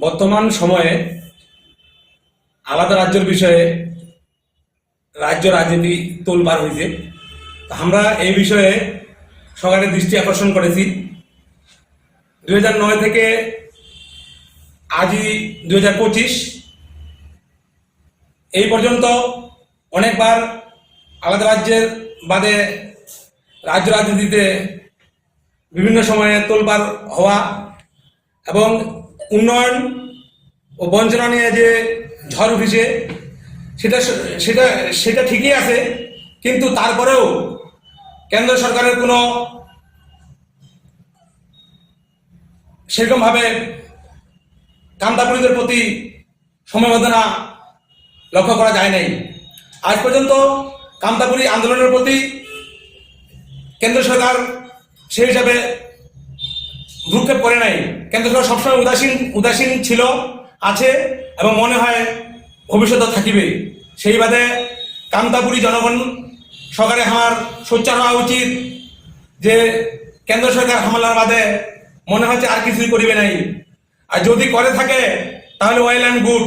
বর্তমান সময়ে আলাদা রাজ্যের বিষয়ে রাজ্য রাজনীতি তোলপার হয়েছে আমরা এই বিষয়ে সরকারের দৃষ্টি আকর্ষণ করেছি। দুই নয় থেকে আজই দুই পঁচিশ, এই পর্যন্ত অনেকবার আলাদা রাজ্যের বাদে রাজ্য রাজনীতিতে বিভিন্ন সময়ে তোলপাড় হওয়া এবং উন্নয়ন ও বঞ্চনা নিয়ে যে ঝড় উঠেছে, সেটা সেটা সেটা ঠিকই আছে, কিন্তু তারপরেও কেন্দ্র সরকারের কোনো সেরকমভাবে কান্দাপুরীদের প্রতি সমবেদনা লক্ষ্য করা যায় নাই। আজ পর্যন্ত কান্তাপুরী আন্দোলনের প্রতি কেন্দ্র সরকার সেই হিসাবে ভ্রুক্ষেপ করে নাই। কেন্দ্র সরকার সবসময় উদাসীন উদাসীন ছিল, আছে এবং মনে হয় ভবিষ্যতে থাকিবে। সেই বাদে কান্তাপুরী জনগণ সরকারে আমার সোচ্চার হওয়া উচিত যে কেন্দ্র সরকার হামলার বাদে মনে হচ্ছে আর কিছুই করিবে নাই। আর যদি করে থাকে, তাহলে ওয়েল অ্যান্ড গুড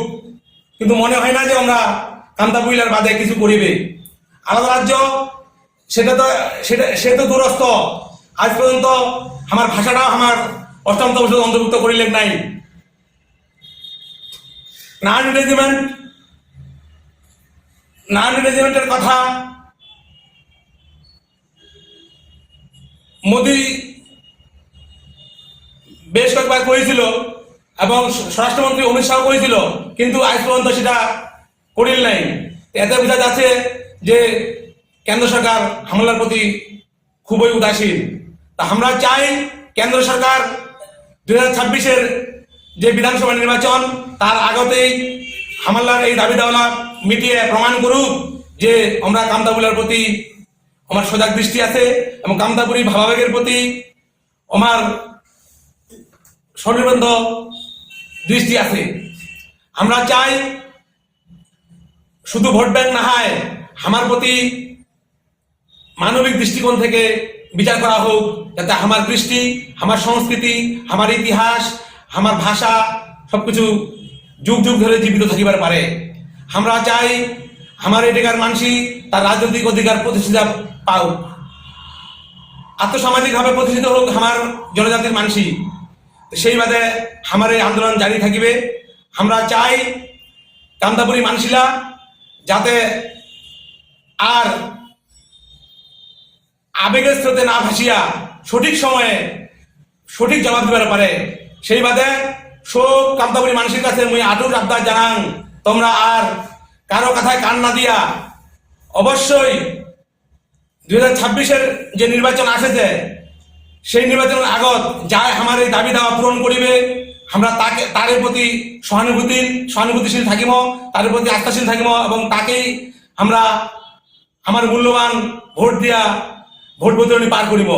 কিন্তু মনে হয় না যে আমরা কান্তাপুইলার বাদে কিছু করিবে। আলাদা রাজ্য, সেটা তো, সেটা, সে তো দূরস্থ আজ পর্যন্ত আমার ভাষাটাও আমার অষ্টম তবসদ অন্তর্ভুক্ত করিলেন নাই। নান রেজিমেন্ট নান রেজিমেন্টের কথা মোদি বেশ কয়েকবার করেছিল এবং স্বরাষ্ট্রমন্ত্রী অমিত শাহ করেছিল, কিন্তু আজ পর্যন্ত সেটা করিল নাই। এতে বোঝা যাচ্ছে যে কেন্দ্র সরকার হামলার প্রতি খুবই উদাসীন। আমরা চাই কেন্দ্র সরকার দুই হাজার যে বিধানসভা নির্বাচন, তার আগতেই হামলার এই দাবি দেওয়া মিটিয়ে প্রমাণ করুক যে আমরা কামতাবুলার প্রতি আমার সজাগ দৃষ্টি আছে এবং কামতাপুরী ভাবাবেগের প্রতি আমার স্বনির্বন্ধ দৃষ্টি আছে। আমরা চাই শুধু ভোট ব্যাংক না হয়, আমার প্রতি মানবিক দৃষ্টিকোণ থেকে বিচার করা হোক। যাতে আমার দৃষ্টি আমার সংস্কৃতি, আমার ইতিহাস, আমার ভাষা সবকিছু যুগ যুগ ধরে জীবিত থাকিবার পারে। আমরা চাই আমার এটাকার মানসি তার রাজনৈতিক অধিকার প্রতিষ্ঠিত পাও। আত্মসামাজিকভাবে প্রতিষ্ঠিত হোক আমার জনজাতির মানসি। সেই বাদে আমার এই আন্দোলন জারি থাকিবে। আমরা চাই কান্দাপুরি মানসিলা যাতে আর আবেগের স্রোতে না ভাসিয়া সঠিক সময়ে সঠিক জবাব দিবার পারে। সেই বাদে শোক কান্তাপুরি মানুষের কাছে মুই আটুর আবদার জানাং, তোমরা আর কারও কথায় কান না দিয়া। অবশ্যই দুই হাজার ছাব্বিশের যে নির্বাচন আসেছে, সেই নির্বাচনের আগত যাই আমার এই দাবি দাওয়া পূরণ করিবে, আমরা তাকে তার প্রতি সহানুভূতি, সহানুভূতিশীল থাকিব তার প্রতি আস্থাশীল থাকিব এবং তাকেই আমরা আমার মূল্যবান ভোট দিয়া ভোট বিতরণী পার করিব।